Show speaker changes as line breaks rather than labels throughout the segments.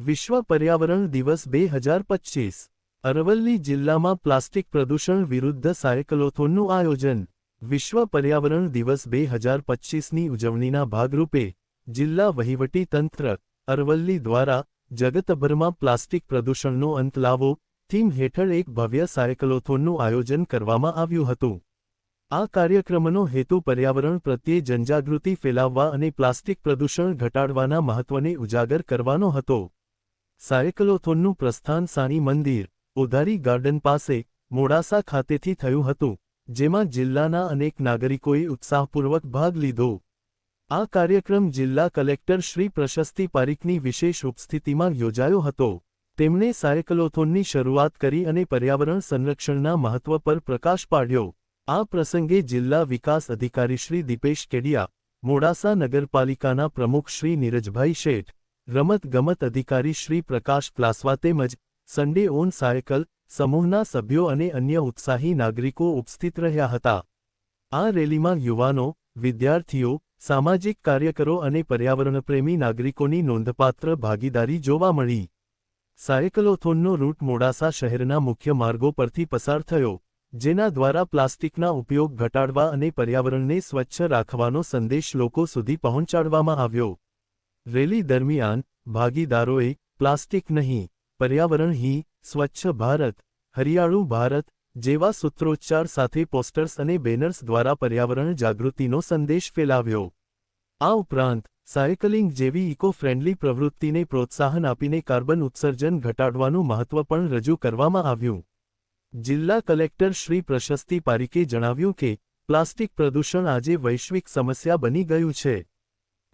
વિશ્વ પર્યાવરણ દિવસ બે હજાર પચીસ. અરવલ્લી જિલ્લામાં પ્લાસ્ટિક પ્રદૂષણ વિરુદ્ધ સાયકલોથોનનું આયોજન. વિશ્વ પર્યાવરણ દિવસ બે હજાર પચીસની ઉજવણીના ભાગરૂપે જિલ્લા વહીવટી તંત્ર, અરવલ્લી દ્વારા જગતભરમાં પ્લાસ્ટિક પ્રદૂષણનો અંત લાવો, થીમ હેઠળ એક ભવ્ય સાયકલોથોનનું આયોજન કરવામાં આવ્યું હતું. આ કાર્યક્રમનો હેતુ પર્યાવરણ પ્રત્યે જનજાગૃતિ ફેલાવવા અને પ્લાસ્ટિક પ્રદૂષણ ઘટાડવાના મહત્વને ઉજાગર કરવાનો હતો. સાયકલોથોનનું પ્રસ્થાન સાણી મંદિર, ઉધારી ગાર્ડન પાસે, મોડાસા ખાતેથી થયું હતું, જેમાં જિલ્લાના અનેક નાગરિકોએ ઉત્સાહપૂર્વક ભાગ લીધો. આ કાર્યક્રમ જિલ્લા કલેક્ટર શ્રી પ્રશસ્તિ પારીખની વિશેષ ઉપસ્થિતિમાં યોજાયો હતો. તેમણે સાયકલોથોનની શરૂઆત કરી અને પર્યાવરણ સંરક્ષણના મહત્વ પર પ્રકાશ પાડ્યો. આ પ્રસંગે જિલ્લા વિકાસ અધિકારી શ્રી દીપેશ કેડિયા, મોડાસા નગરપાલિકાના પ્રમુખ શ્રી નીરજભાઈ શેઠ રમત ગમત અધિકારી શ્રી પ્રકાશ પ્લાસવા તેમજ સન્ડે ઓન સાયકલ સમૂહના સભ્યો અને અન્ય ઉત્સાહી નાગરિકો ઉપસ્થિત રહ્યા હતા. આ રેલીમાં યુવાનો, વિદ્યાર્થીઓ, સામાજિક કાર્યકરો અને પર્યાવરણપ્રેમી નાગરિકોની નોંધપાત્ર ભાગીદારી જોવા મળી. સાયકલોથોનનો રૂટ મોડાસા શહેરના મુખ્ય માર્ગો પરથી પસાર થયો, જેના દ્વારા પ્લાસ્ટિકના ઉપયોગ ઘટાડવા અને પર્યાવરણને સ્વચ્છ રાખવાનો સંદેશ લોકો સુધી પહોંચાડવામાં આવ્યો. રેલી દરમિયાન ભાગીદારોએ પ્લાસ્ટિક નહીં, પર્યાવરણ હી, સ્વચ્છ ભારત, હરિયાળું ભારત જેવા સૂત્રોચ્ચાર સાથે પોસ્ટર્સ અને બેનર્સ દ્વારા પર્યાવરણ જાગૃતિનો સંદેશ ફેલાવ્યો. આ ઉપરાંત, સાયકલિંગ જેવી ઇકો ફ્રેન્ડલી પ્રવૃત્તિને પ્રોત્સાહન આપીને કાર્બન ઉત્સર્જન ઘટાડવાનું મહત્વ પણ રજૂ કરવામાં આવ્યું. જિલ્લા કલેક્ટર શ્રી પ્રશસ્તિ પારીકે જણાવ્યું કે, પ્લાસ્ટિક પ્રદૂષણ આજે વૈશ્વિક સમસ્યા બની ગયું છે.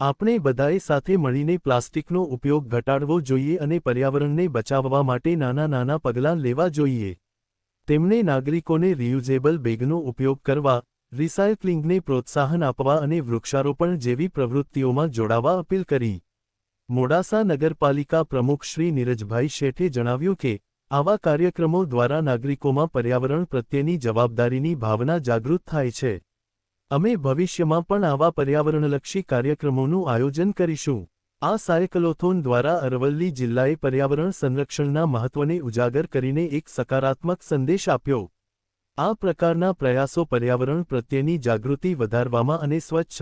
આપણે બધાએ સાથે મળીને પ્લાસ્ટિકનો ઉપયોગ ઘટાડવો જોઈએ અને પર્યાવરણને બચાવવા માટે નાના નાના પગલાં લેવા જોઈએ. તેમણે નાગરિકોને રિયુઝેબલ બેગનો ઉપયોગ કરવા, રિસાયક્લિંગને પ્રોત્સાહન આપવા અને વૃક્ષારોપણ જેવી પ્રવૃત્તિઓમાં જોડાવા અપીલ કરી. મોડાસા નગરપાલિકા પ્રમુખ શ્રી નીરજભાઈ શેઠે જણાવ્યું કે, આવા કાર્યક્રમો દ્વારા નાગરિકોમાં પર્યાવરણ પ્રત્યેની જવાબદારીની ભાવના જાગૃત થાય છે. અમે ભવિષ્યમાં પણ આવા પર્યાવરણલક્ષી કાર્યક્રમોનું આયોજન કરીશું. આ સાયકલોથોન દ્વારા અરવલ્લી જિલ્લાએ પર્યાવરણ સંરક્ષણના મહત્વને ઉજાગર કરીને એક સકારાત્મક સંદેશ આપ્યો. આ પ્રકારના પ્રયાસો પર્યાવરણ પ્રત્યેની જાગૃતિ વધારવામાં અને સ્વચ્છ